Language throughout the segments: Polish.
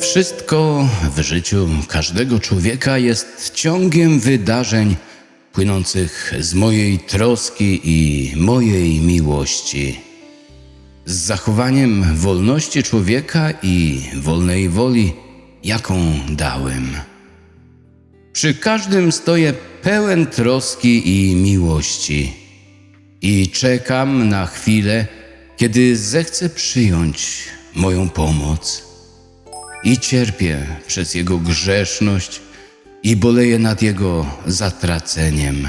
Wszystko w życiu każdego człowieka jest ciągiem wydarzeń płynących z mojej troski i mojej miłości. Z zachowaniem wolności człowieka i wolnej woli, jaką dałem. Przy każdym stoję pełen troski i miłości i czekam na chwilę, kiedy zechce przyjąć moją pomoc. I cierpię przez jego grzeszność i boleję nad jego zatraceniem.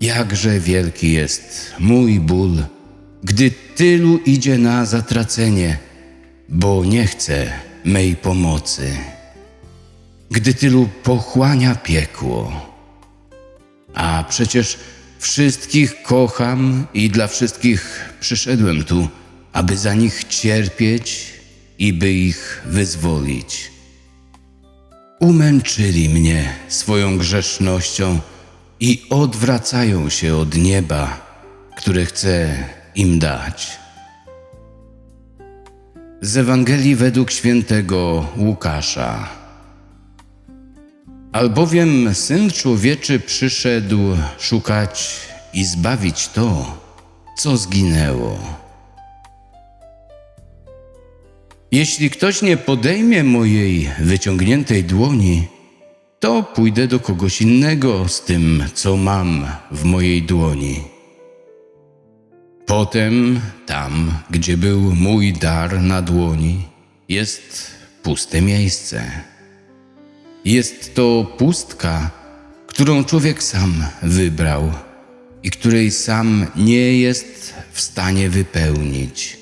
Jakże wielki jest mój ból, gdy tylu idzie na zatracenie, bo nie chce mej pomocy. Gdy tylu pochłania piekło. A przecież wszystkich kocham i dla wszystkich przyszedłem tu, aby za nich cierpieć i by ich wyzwolić. Umęczyli mnie swoją grzesznością i odwracają się od nieba, które chcę im dać. Z Ewangelii według świętego Łukasza. Albowiem Syn Człowieczy przyszedł szukać i zbawić to, co zginęło. Jeśli ktoś nie podejmie mojej wyciągniętej dłoni, to pójdę do kogoś innego z tym, co mam w mojej dłoni. Potem, tam, gdzie był mój dar na dłoni, jest puste miejsce. Jest to pustka, którą człowiek sam wybrał i której sam nie jest w stanie wypełnić.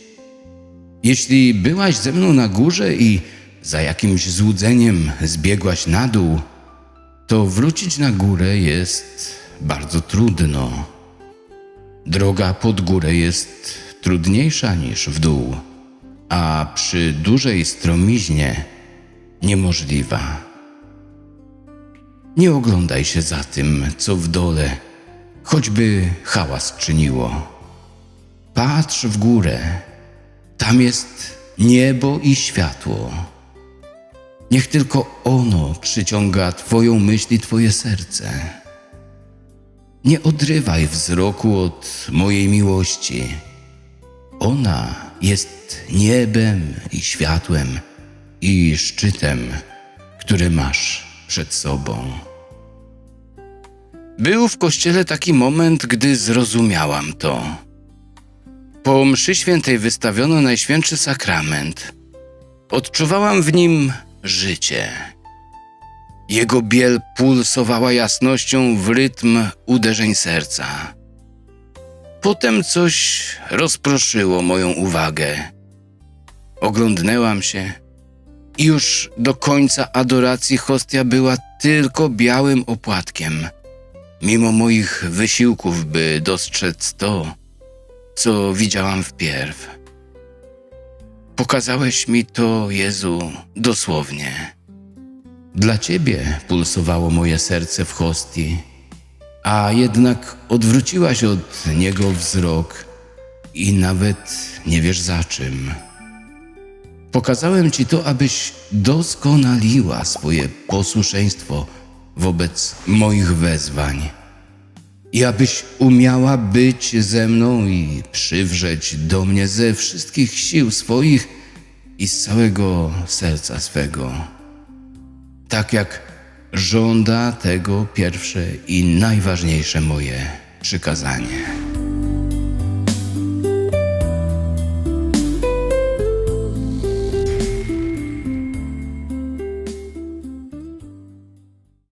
Jeśli byłaś ze mną na górze i za jakimś złudzeniem zbiegłaś na dół, to wrócić na górę jest bardzo trudno. Droga pod górę jest trudniejsza niż w dół, a przy dużej stromiźnie niemożliwa. Nie oglądaj się za tym, co w dole, choćby hałas czyniło. Patrz w górę, tam jest niebo i światło. Niech tylko ono przyciąga Twoją myśl i Twoje serce. Nie odrywaj wzroku od mojej miłości. Ona jest niebem i światłem i szczytem, który masz przed sobą. Był w kościele taki moment, gdy zrozumiałam to. Po mszy świętej wystawiono Najświętszy Sakrament. Odczuwałam w nim życie. Jego biel pulsowała jasnością w rytm uderzeń serca. Potem coś rozproszyło moją uwagę. Oglądnęłam się i już do końca adoracji hostia była tylko białym opłatkiem, mimo moich wysiłków, by dostrzec to, co widziałam wpierw. Pokazałeś mi to, Jezu, dosłownie. Dla Ciebie pulsowało moje serce w hostii, a jednak odwróciłaś od niego wzrok i nawet nie wiesz za czym. Pokazałem Ci to, abyś doskonaliła swoje posłuszeństwo wobec moich wezwań i abyś umiała być ze mną i przywrzeć do mnie ze wszystkich sił swoich i z całego serca swego. Tak jak żąda tego pierwsze i najważniejsze moje przykazanie.